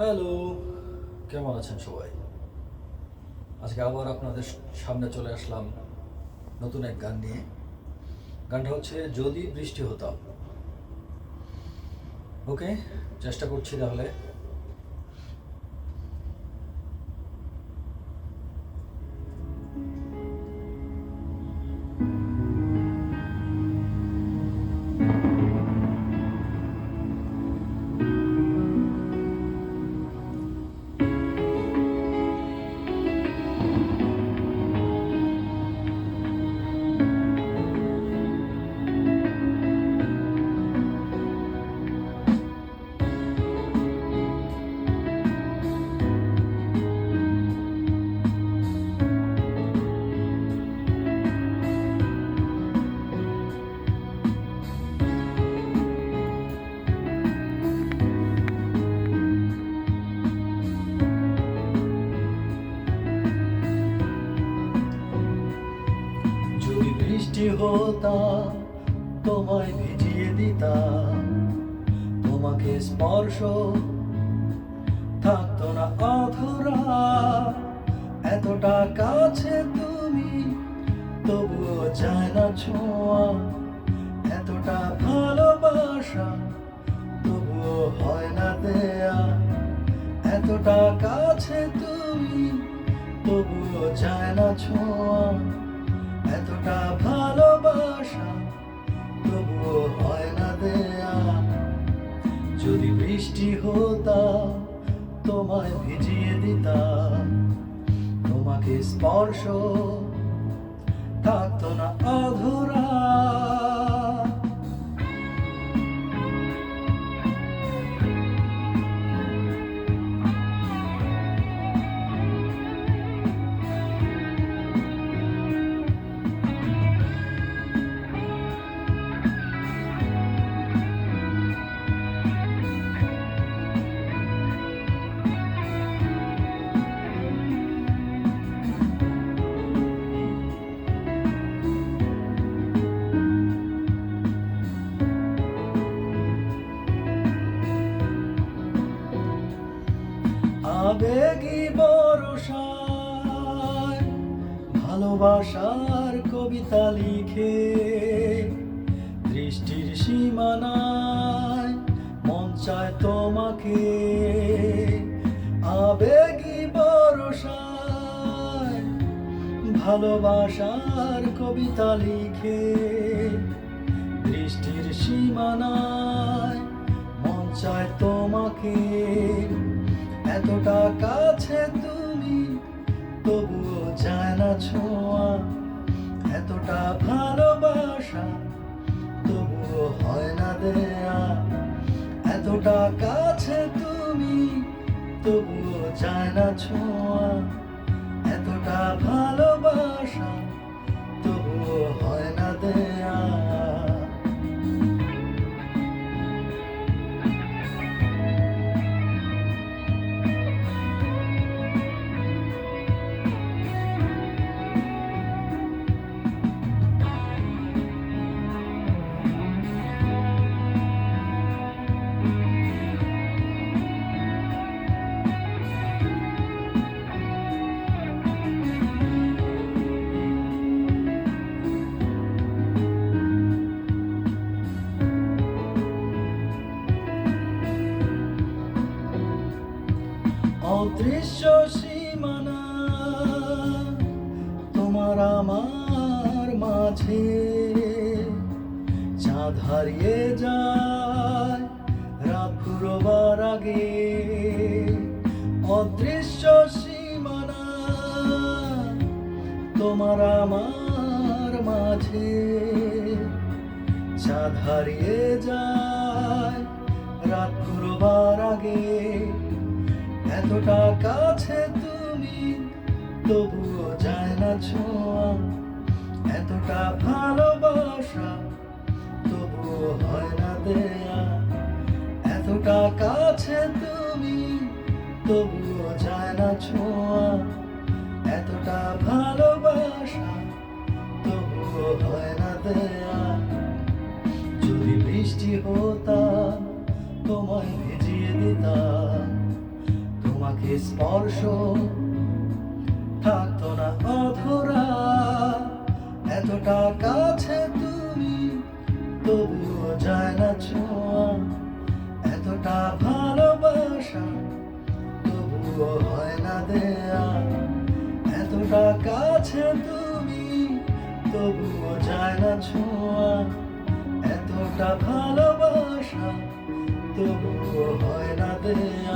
Hello কেমন আছেন সবাই? আজকে আবার আপনাদের সামনে চলে আসলাম নতুন এক গান নিয়ে। গানটা হচ্ছে যদি বৃষ্টি হতাম ওকে চেষ্টা করছি তাহলে বৃষ্টি হতাম তোমায় ভিজিয়ে দিতাম। তোমাকে স্পর্শ থাকতো না অধরা। এতটা কাছে তুমি, তবুও যায় না ছোঁয়া। এতটা ভালোবাসা, তবুও হয় না দেয়া। এতটা কাছে তুমি, তবুও যায় না ছোঁয়া। এতটা ভালোবাসা, তবুও হয় না দেয়া। যদি বৃষ্টি হতাম তোমায় ভিজিয়ে দিতাম তোমাকে স্পর্শ থাকতো না অধরা। আবেগী বরসায় ভালোবাসার কবিতা লিখে দৃষ্টির সীমানায় মন চায় তোমাকে। আবেগী বরসায় ভালোবাসার কবিতা লিখে দৃষ্টির সীমানায় মন চায় তোমাকে। এতটা কাছে তুমি, তবুও চায় না ছোঁয়া এতটা ভালোবাসা, তবুও হয় না দেয়া এতটা কাছে তুমি, তবুও চায় না ছোঁয়া এতটা অদৃশ্য সীমানা, তোমার আমার মাঝে চাঁদ হারিয়ে যায় রাত পুরোবার আগে। অদৃশ্য সীমানা, তোমার আমার মাঝে চাঁদ হারিয়ে যায় রাত পুরোবার আগে। এতটা কাছে তুমি, তবুও যায় না ছোঁয়া। এতটা ভালোবাসা তবুও হয় না দেয়া। এতটা কাছে তুমি, তবুও যায় না ছোঁয়া। এতটা ভালোবাসা তবুও হয় না দেয়া। যদি বৃষ্টি হতাম তোমায় স্পর্শ থাকতো না অধরা। এতটা কাছে তুমি, তবুও যায় না ছোঁয়া। এতটা ভালোবাসা, তবুও হয় না দেয়া। এতটা কাছে তুমি, তবুও যায় না ছোঁয়া। এতটা ভালোবাসা, তবুও হয় না দেয়া।